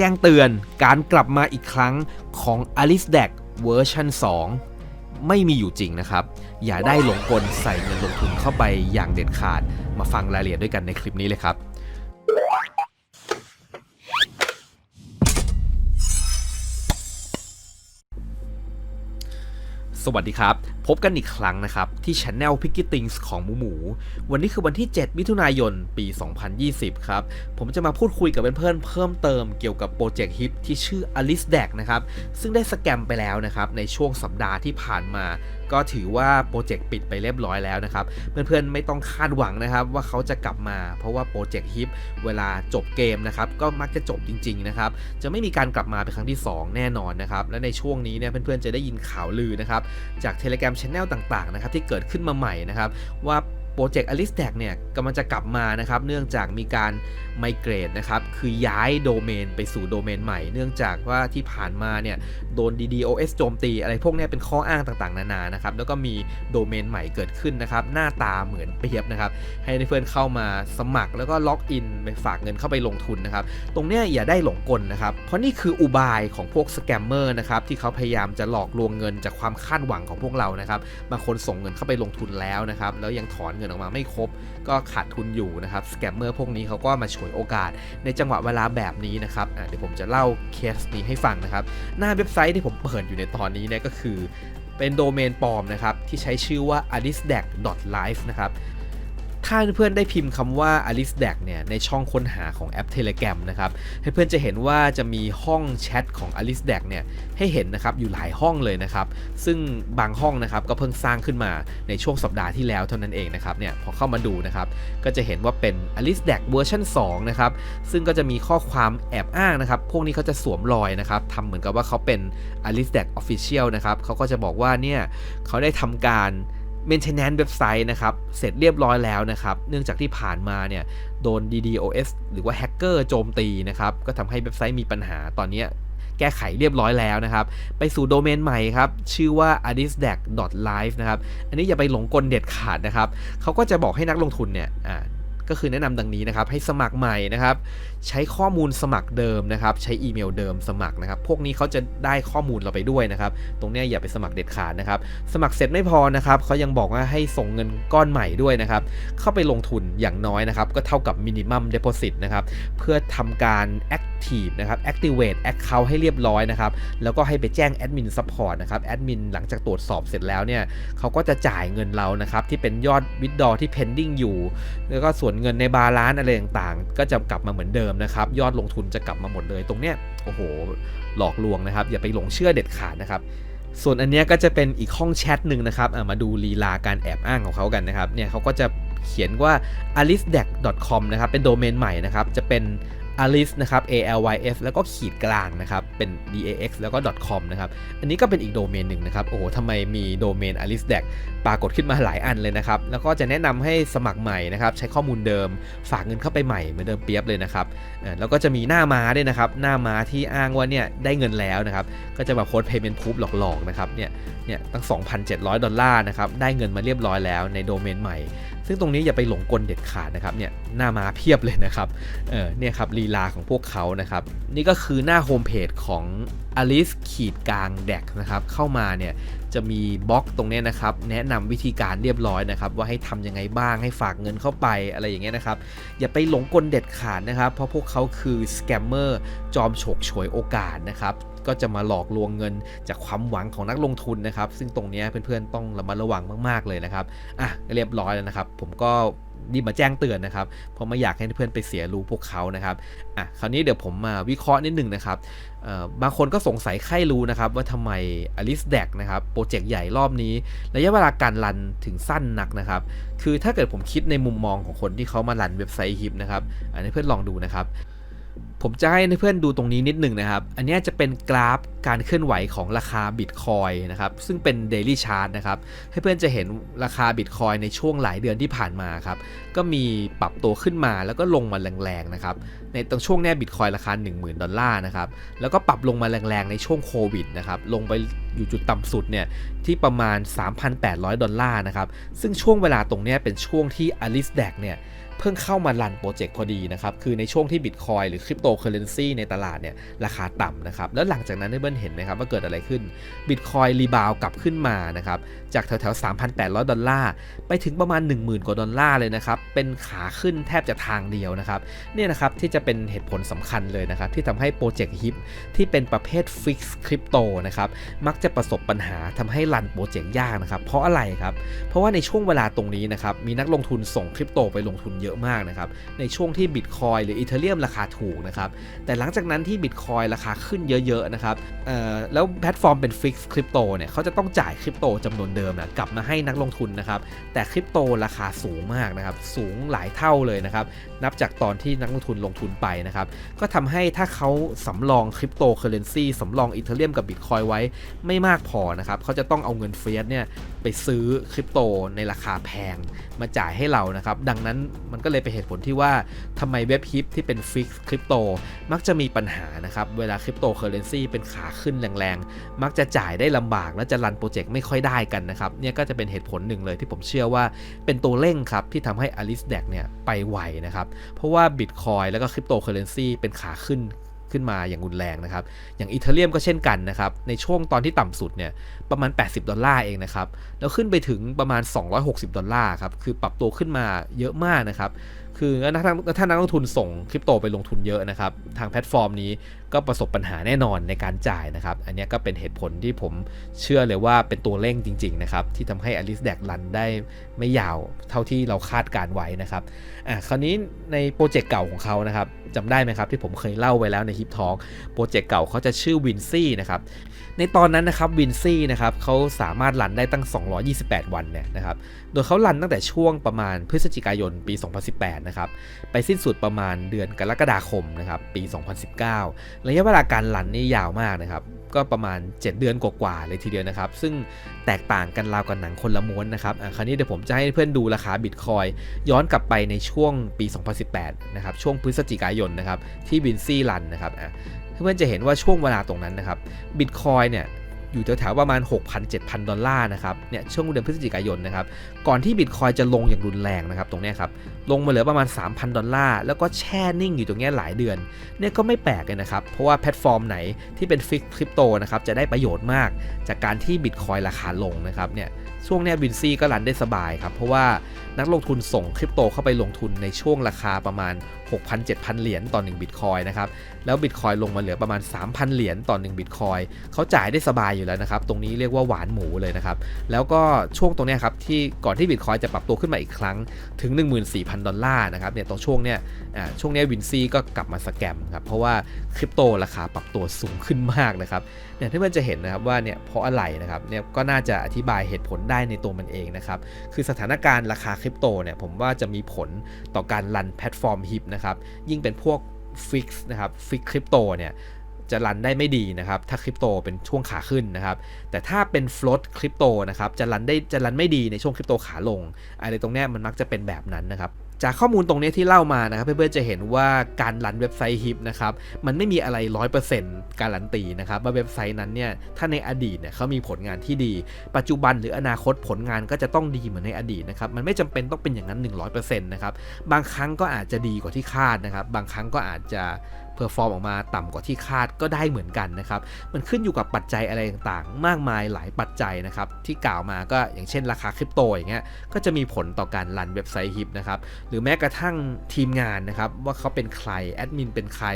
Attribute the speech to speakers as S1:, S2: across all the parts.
S1: แจ้งเตือนการกลับมาอีกครั้งของ Alice d e c เวอร์ชัน2 ไม่มีอยู่จริงนะครับ อย่าได้หลงกลใส่เงินลงทุนเข้าไปอย่างเด็ดขาด มาฟังรายละเอียดด้วยกันในคลิปนี้เลยครับ สวัสดีครับ พบกันอีกครั้งนะครับ ที่ช anel p i c k y t i n g s ของหมูหมู วันนี้คือวันที่ 7 มิถุนายน ปี 2020 ครับ ผมจะมาพูดคุยกับเพื่อนๆเพิ่มเติมเกี่ยวกับโปรเจกต์ฮิปที่ชื่อ Alice d e c นะครับ ซึ่งได้สแกมไปแล้วนะครับ ในช่วงสัปดาห์ที่ผ่านมา ก็ถือว่าโปรเจกต์ปิดไปเรียบร้อยแล้วนะครับ เพื่อนๆไม่ต้องคาดหวังนะครับว่าเขาจะกลับมา เพราะว่าโปรเจกต์ฮิปเวลาจบเกมนะครับก็มักจะจบจริงๆนะครับจะไม่มีการกลับมาเป็นครั้งที่ 2 แน่นอนนะครับและในช่วงนี้เนี่ยเพื่อนๆจะได้ยินข่าวลือนะครับจาก Telegram Channel ต่างๆนะครับที่เกิดขึ้นมาใหม่นะครับว่า โปรเจกต์ Alice Tag เนี่ยกำลังจะกลับมานะครับเนื่องจากมีการไมเกรดนะครับคือย้ายโดเมนไปสู่โดเมนใหม่ เนื่องจากว่าที่ผ่านมาเนี่ยโดน DDoS โจมตี อะไรพวกนี้เป็นข้ออ้างต่างๆ นานานะครับแล้วก็มีโดเมนใหม่เกิดขึ้นนะครับหน้าตาเหมือนเปรียบนะครับให้เพื่อนเข้ามาสมัครแล้วก็ล็อกอินไปฝากเงินเข้าไปลงทุนนะครับตรงเนี้ยอย่าได้หลงกลนะครับเพราะนี่คืออุบายของพวกสแกมเมอร์นะครับที่เขาพยายามจะหลอกลวงเงินจากความคาดหวังของพวกเรานะครับบางคนส่งเงินเข้าไปลงทุนแล้วนะครับแล้วยังถอนเงินออกมาไม่ครบ ก็ขาดทุนอยู่นะครับสแกมเมอร์พวกนี้เขาก็มาฉวยโอกาส ในจังหวะเวลาแบบนี้นะครับเดี๋ยวผมจะเล่าเคสนี้ให้ฟังนะครับ หน้าเว็บไซต์ที่ผมเปิดอยู่ในตอนนี้เนี่ยก็คือเป็นโดเมนปลอมนะครับที่ใช้ชื่อว่า a d i s d a c live นะครับ ถ้าเพื่อนได้พิมพ์คำว่า Alice d e c เนี่ยในช่องค้นหาของแอป Telegram นะครับให้เพื่อนจะเห็นว่าจะมีห้องแชทของ Alice d e c เนี่ยให้เห็นนะครับอยู่หลายห้องเลยนะครับซึ่งบางห้องนะครับก็เพิ่งสร้างขึ้นมาในช่วงสัปดาห์ที่แล้วเท่านั้นเองนะครับเนี่ยพอเข้ามาดูนะครับก็จะเห็นว่าเป็น Alice d e c เวอร์ชัน2นะครับซึ่งก็จะมีข้อความแอบอ้างนะครับพวกนี้เขาจะสวมรอยนะครับทำเหมือนกับว่าเขาเป็น Alice d e c Official นะครับเขาก็จะบอกว่าเนี่ยเขาได้ทำการ maintenance เว็บไซต์นะครับ เสร็จเรียบร้อยแล้วนะครับ เนื่องจากที่ผ่านมาเนี่ยโดน DDoS หรือว่าแฮกเกอร์โจมตีนะครับ ก็ทำให้เว็บไซต์มีปัญหาตอนนี้แก้ไขเรียบร้อยแล้วนะครับ ไปสู่โดเมนใหม่ครับ ชื่อว่า a d i s d a c live นะครับ อันนี้อย่าไปหลงกลเด็ดขาดนะครับ เขาก็จะบอกให้นักลงทุนเนี่ย ก็คือแนะนำดังนี้นะครับ ให้สมัครใหม่นะครับ ใช้ข้อมูลสมัครเดิมนะครับ ใช้อีเมลเดิมสมัครนะครับ พวกนี้เขาจะได้ข้อมูลเราไปด้วยนะครับ ตรงนี้อย่าไปสมัครเด็ดขาดนะครับ สมัครเสร็จไม่พอนะครับเขายังบอกว่าให้ส่งเงินก้อนใหม่ด้วยนะครับ เข้าไปลงทุนอย่างน้อยนะครับ ก็เท่ากับ minimum deposit นะครับ เพื่อทำการ active นะครับ activate account ให้เรียบร้อยนะครับ แล้วก็ให้ไปแจ้ง admin support นะครับ admin หลังจากตรวจสอบเสร็จแล้วเนี่ยเขาก็จะจ่ายเงินเรานะครับที่เป็นยอด withdraw ที่ pending อยู่ แล้วก็ส่วนเงินในบาลานซ์อะไรต่างๆ ก็จะกลับมาเหมือนเดิมนะครับ ยอดลงทุนจะกลับมาหมดเลย ตรงเนี้ยโอ้โห หลอกลวงนะครับ อย่าไปหลงเชื่อเด็ดขาดนะครับ ส่วนอันเนี้ยก็จะเป็นอีกห้องแชทหนึ่งนะครับมาดูลีลาการแอบอ้างของเขากันนะครับ เนี่ยเขาก็จะเขียนว่า alicedeck.com นะครับ เป็นโดเมนใหม่นะครับ จะเป็น alice นะครับ a l y s แล้วก็ขีดกลางนะครับ เป็น d a x แล้วก็ .com นะครับ อันนี้ก็เป็นอีกโดเมนหนึ่งนะครับ โอ้โหทำไมมีโดเมน alice deck ปรากฏขึ้นมาหลายอันเลยนะครับ แล้วก็จะแนะนำให้สมัครใหม่นะครับ ใช้ข้อมูลเดิม ฝากเงินเข้าไปใหม่เหมือนเดิมเปียบเลยนะครับเอ่อแล้วก็จะมีหน้าม้าด้วยนะครับ หน้าม้าที่อ้างว่าเนี่ยได้เงินแล้วนะครับ ก็จะมาโค้ด payment proof หลอกๆนะครับ เนี่ย เนี่ยตั้ง 2,700 ดอลลาร์นะครับ ได้เงินมาเรียบร้อยแล้วในโดเมนใหม่ ซึ่งตรงนี้อย่าไปหลงกลเด็ดขาดนะครับเนี่ยหน้ามาเพียบเลยนะครับเออเนี่ยครับลีลาของพวกเขานะครับนี่ก็คือหน้าโฮมเพจของ Alice ขีดกลางแดกนะครับเข้ามาเนี่ยจะมีบล็อกตรงนี้นะครับแนะนำวิธีการเรียบร้อยนะครับว่าให้ทำยังไงบ้างให้ฝากเงินเข้าไปอะไรอย่างเงี้ยนะครับอย่าไปหลงกลเด็ดขาดนะครับ เพราะพวกเขาคือสแกมเมอร์จอมฉกฉวยโอกาสนะครับ ก็จะมาหลอกลวงเงินจากความหวังของนักลงทุนนะครับ ซึ่งตรงนี้เพื่อนๆต้องระมัดระวังมากๆเลยนะครับอะเรียบร้อยแล้วนะครับ ผมก็รีบมาแจ้งเตือนนะครับ เพราะไม่อยากให้เพื่อนไปเสียรู้พวกเขานะครับ อะ คราวนี้เดี๋ยวผมมาวิเคราะห์นิดหนึ่งนะครับเอ่อบางคนก็สงสัยใครรู้นะครับว่าทำไม Alice d e c นะครับโปรเจกต์ใหญ่รอบนี้ ระยะเวลาการรันถึงสั้นนักนะครับ คือถ้าเกิดผมคิดในมุมมองของคนที่เขามารันเว็บไซต์ฮิปนะครับ อันนี้เพื่อนลองดูนะครับ ผมจะให้เพื่อนดูตรงนี้นิดหนึ่งนะครับ อันนี้จะเป็นกราฟการเคลื่อนไหวของราคาบิตคอยนะครับ ซึ่งเป็น Daily Chart นะครับ ให้เพื่อนจะเห็นราคาบิตคอยในช่วงหลายเดือนที่ผ่านมาครับ ก็มีปรับตัวขึ้นมาแล้วก็ลงมาแรงๆนะครับ ในตรงช่วงเนี้ยบิตคอยราคา 10,000 ดอลลาร์นะครับ แล้วก็ปรับลงมาแรงๆในช่วงโควิดนะครับ ลงไปอยู่จุดต่ำสุดเนี่ยที่ประมาณ 3,800 ดอลลาร์นะครับ ซึ่งช่วงเวลาตรงเนี้ยเป็นช่วงที่ Alice d e c เนี่ย เพิ่งเข้ามารันโปรเจกต์พอดีนะครับ คือในช่วงที่บิตคอยหรือคริปโตเคอเรนซีในตลาดเนี่ยราคาต่ำนะครับ แล้วหลังจากนั้นด้เบิ้ลเห็นไหมครับว่าเกิดอะไรขึ้นบิตคอยรีบาวกลับขึ้นมานะครับจากแถวๆ 3,800 ดอลลาร์ ไปถึงประมาณ 10,000 กว่าดอลลาร์เลยนะครับ เป็นขาขึ้นแทบจะทางเดียวนะครับเนี่ยนะครับที่จะเป็นเหตุผลสำคัญเลยนะครับ ที่ทำให้โปรเจกต์ฮิปที่เป็นประเภทฟิกซ์คริปโตนะครับมักจะประสบปัญหาทำให้รันโปรเจกต์ยากนะครับเพราะอะไรครับเพราะว่าในช่วงเวลาตรงนี้นะครับมีนักลงทุนส่งคริปโตไปลงทุนเยอะยอะมากนะครับ ในช่วงที่บิตคอยหรืออีเทเรียมราคาถูกนะครับ แต่หลังจากนั้นที่บิตคอยราคาขึ้นเยอะๆนะครับแล้วแพลตฟอร์มเป็นฟิกซ์คริปโตเนี่ยเขาจะต้องจ่ายคริปโตจำนวนเดิมนะกลับมาให้นักลงทุนนะครับ แต่คริปโตราคาสูงมากนะครับ สูงหลายเท่าเลยนะครับ นับจากตอนที่นักลงทุนลงทุนไปนะครับ ก็ทำให้ถ้าเขาสำรองคริปโตเคอเรนซีสำรองอีเทเรียมกับบิตคอยไว้ไม่มากพอนะครับเขาจะต้องเอาเงินเฟียสเนี่ยไปซื้อคริปโตในราคาแพงมาจ่ายให้เรานะครับ ดังนั้นมันก็เลยเป็นเหตุผลที่ว่าทำไมเว็บฮิปที่เป็นฟิกคริปโตมักจะมีปัญหานะครับ เวลาคริปโตเคอเรนซีเป็นขาขึ้นแรงๆ มักจะจ่ายได้ลำบาก และจะรันโปรเจกต์ไม่ค่อยได้กันนะครับ เนี่ยก็จะเป็นเหตุผลหนึ่งเลยที่ผมเชื่อว่าเป็นตัวเร่งครับ ที่ทำให้อลิสแดกเนี่ยไปไวนะครับ เพราะว่าบิตคอยแล้วก็คริปโตเคอเรนซีเป็นขาขึ้น ขึ้นมาอย่างรุนแรงนะครับ อย่างอีเทเรียมก็เช่นกันนะครับ ในช่วงตอนที่ต่ำสุดเนี่ยประมาณ 80 ดอลลาร์เองนะครับ แล้วขึ้นไปถึงประมาณ 260 ดอลลาร์ครับ คือปรับตัวขึ้นมาเยอะมากนะครับ คือถ้าถ้านักลงทุนส่งคริปโตไปลงทุนเยอะนะครับ ทางแพลตฟอร์มนี้ก็ประสบปัญหาแน่นอนในการจ่ายนะครับ อันนี้ก็เป็นเหตุผลที่ผมเชื่อเลยว่าเป็นตัวเร่งจริง ๆ นะครับ ที่ทำให้ Alice d e x รันได้ไม่ยาวเท่าที่เราคาดการไว้นะครับอะคราวนี้ในโปรเจกต์เก่าของเขานะครับจำได้ไหมครับที่ผมเคยเล่าไว้แล้วในฮิปทอ l k โปรเจกต์เก่าเขาจะชื่อวินซี่นะครับในตอนนั้นนะครับวินซี่นะครับเขาสามารถรันได้ตั้ง 228 วันเนี่ยนะครับโดยเขารันตั้งแต่ช่วงประมาณพฤศจิกายนปี 2018นะครับไปสิ้นสุดประมาณเดือนกรกฎาคมนะครับปี 2019 ระยะเวลาการรันนี่ยาวมากนะครับก็ประมาณ 7 เดือนกว่าๆเลยทีเดียวนะครับ ซึ่งแตกต่างกันราวกับหนังคนละม้วนนะครับคราวนี้เดี๋ยวผมจะให้เพื่อนดูราคาบิตคอยย้อนกลับไปในช่วงปี 2018 นะครับช่วงพฤศจิกายนนะครับที่บินซี่รันนะครับเพื่อนจะเห็นว่าช่วงเวลาตรงนั้นนะครับบิตคอยเนี่ย อยู่แถวๆประมาณ 6,000-7,000 ดอลลาร์นะครับเนี่ยช่วงเดือนพฤศจิกายนนะครับก่อนที่บิตคอยจะลงอย่างรุนแรงนะครับตรงเนี้ยครับลงมาเหลือประมาณ 3,000 ดอลลาร์แล้วก็แช่นิ่งอยู่ตรงเนี้ยหลายเดือนเนี่ยก็ไม่แปลกเลยนะครับ เพราะว่าแพลตฟอร์มไหนที่เป็นฟิกคริปโตนะครับจะได้ประโยชน์มากจากการที่บิตคอยราคาลงนะครับเนี่ยช่วงเนี้ยบินซี่ก็รันได้สบายครับ เพราะว่านักลงทุนส่งคริปโตเข้าไปลงทุนในช่วงราคาประมาณ 6,000-7,000 เหรียญต่อ1บิตคอยนะครับแล้วบิตคอยลงมาเหลือประมาณ 3,000 เหรียญต่อ1บิตคอยเขาจ่ายได้สบายอยู่แล้วนะครับ ตรงนี้เรียกว่าหวานหมูเลยนะครับ แล้วก็ช่วงตรงนี้ครับที่ก่อนที่บิตคอยจะปรับตัวขึ้นมาอีกครั้งถึง 14,000 ดอลลาร์นะครับเนี่ยตรงช่วงเนี้ยช่วงเนี้ยวินซี่ก็กลับมาสแกมครับเพราะว่าคริปโตราคาปรับตัวสูงขึ้นมากนะครับเนี่ยที่เพื่อนจะเห็นนะครับว่าเนี่ยเพราะอะไรนะครับเนี่ยก็น่าจะอธิบายเหตุผลได้ในตัวมันเองนะครับคือสถานการณ์ราคาคริปโตเนี่ยผมว่าจะมีผลต่อการรันแพลตฟอร์มฮิปนะครับยิ่งเป็นพวกฟิกนะครับฟิกคริปโตเนี่ย จะรันได้ไม่ดีนะครับ ถ้าคริปโตเป็นช่วงขาขึ้นนะครับ แต่ถ้าเป็นฟลอตคริปโตนะครับ จะรันได้จะรันไม่ดีในช่วงคริปโตขาลง อะไรตรงเนี้ยมันมักจะเป็นแบบนั้นนะครับจากข้อมูลตรงนี้ที่เล่ามานะครับเพื่อนๆจะเห็นว่าการรันเว็บไซต์ฮิปนะครับมันไม่มีอะไร 100%การันตีนะครับว่าเว็บไซต์นั้นเนี่ยถ้าในอดีตเนี่ยเขามีผลงานที่ดี ปัจจุบันหรืออนาคตผลงานก็จะต้องดีเหมือนในอดีตนะครับมันไม่จำเป็นต้องเป็นอย่างนั้น 100%นะครับบางครั้งก็อาจจะดีกว่าที่คาดนะครับบางครั้งก็อาจจะ เพอร์ฟอร์มออกมาต่ำกว่าที่คาดก็ได้เหมือนกันนะครับ มันขึ้นอยู่กับปัจจัยอะไรต่างๆ มากมายหลายปัจจัยนะครับ ที่กล่าวมาก็อย่างเช่นราคาคริปโตอย่างเงี้ยก็จะมีผลต่อการรันเว็บไซต์ฮิปนะครับ หรือแม้กระทั่งทีมงานนะครับว่าเขาเป็นใครแอดมินเป็นใคร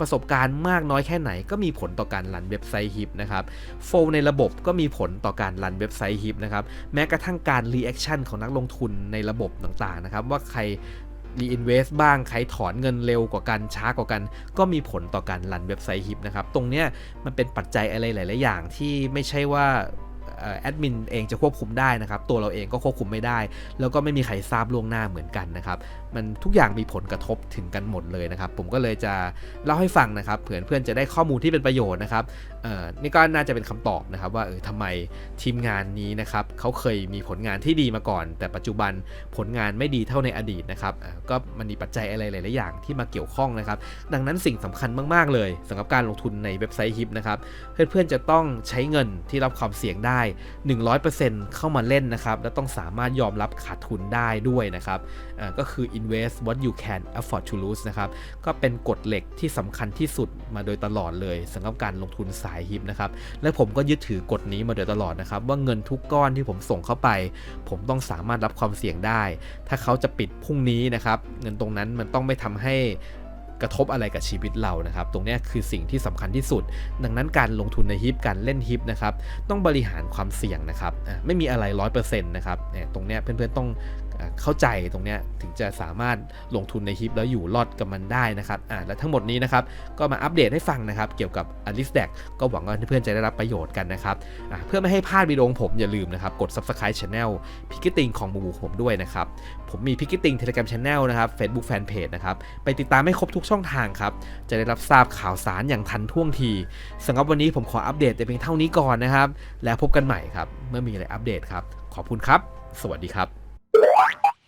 S1: ประสบการณ์มากน้อยแค่ไหน ก็มีผลต่อการรันเว็บไซต์ฮิปนะครับโฟลในระบบก็มีผลต่อการรันเว็บไซต์ฮิปนะครับแม้กระทั่งการรีแอคชั่นของนักลงทุนในระบบต่างๆนะครับว่าใคร รีอินเวสบ้างใครถอนเงินเร็วกว่ากันช้ากว่ากัน ก็มีผลต่อการรันเว็บไซต์ฮิปนะครับ ตรงเนี้ยมันเป็นปัจจัยอะไรหลาย ๆ อย่างที่ไม่ใช่ว่า แอดมินเองจะควบคุมได้นะครับ ตัวเราเองก็ควบคุมไม่ได้ แล้วก็ไม่มีใครทราบล่วงหน้าเหมือนกันนะครับ มันทุกอย่างมีผลกระทบถึงกันหมดเลยนะครับ ผมก็เลยจะเล่าให้ฟังนะครับ เผื่อเพื่อนจะได้ข้อมูลที่เป็นประโยชน์นะครับนี่ก็น่าจะเป็นคำตอบนะครับ ว่าเออทำไมทีมงานนี้นะครับเขาเคยมีผลงานที่ดีมาก่อน แต่ปัจจุบันผลงานไม่ดีเท่าในอดีตนะครับก็มันมีปัจจัยอะไรหลายๆอย่างที่มาเกี่ยวข้องนะครับ ดังนั้นสิ่งสำคัญมาก ๆ เลยสำหรับการลงทุนในเว็บไซต์ฮิปนะครับเพื่อนๆจะต้องใช้เงินที่รับความเสี่ยงได้100%เข้ามาเล่นนะครับ และต้องสามารถยอมรับขาดทุนได้ด้วยนะครับก็คือ invest what you can afford to lose นะครับ ก็เป็นกฎเหล็กที่สำคัญที่สุดมาโดยตลอดเลยสำหรับการลงทุนสายฮิปนะครับ และผมก็ยึดถือกฎนี้มาโดยตลอดนะครับ ว่าเงินทุกก้อนที่ผมส่งเข้าไป ผมต้องสามารถรับความเสี่ยงได้ ถ้าเขาจะปิดพรุ่งนี้นะครับ เงินตรงนั้นมันต้องไม่ทำให้ กระทบอะไรกับชีวิตเรานะครับ ตรงนี้คือสิ่งที่สำคัญที่สุด ดังนั้นการลงทุนในฮิปการเล่นฮิปนะครับ ต้องบริหารความเสี่ยงนะครับ ไม่มีอะไร 100%นะครับตรงนี้เพื่อนๆต้อง เข้าใจตรงเนี้ยถึงจะสามารถลงทุนในฮิปแล้วอยู่รอดกับมันได้นะครับอะและทั้งหมดนี้นะครับก็มาอัปเดตให้ฟังนะครับเกี่ยวกับ a l i s d a c ก็หวังว่าเพื่อนๆจะได้รับประโยชน์กันนะครับอะเพื่อไม่ให้พลาดวิดีโอของผมอย่าลืมนะครับกด subscribe channel พิกติงของมูมูผมด้วยนะครับผมมีพิกติง Telegram Channel นะครับ Facebook Fanpage นะครับไปติดตามให้ครบทุกช่องทางครับจะได้รับทราบข่าวสารอย่างทันท่วงทีสำหรับวันนี้ผมขออัปเดตแต่เพียงเท่านี้ก่อนนะครับแล้วพบกันใหม่ครับเมื่อมีอะไรอัปเดตครับขอบคุณครับ สวัสดีครับ Thank you.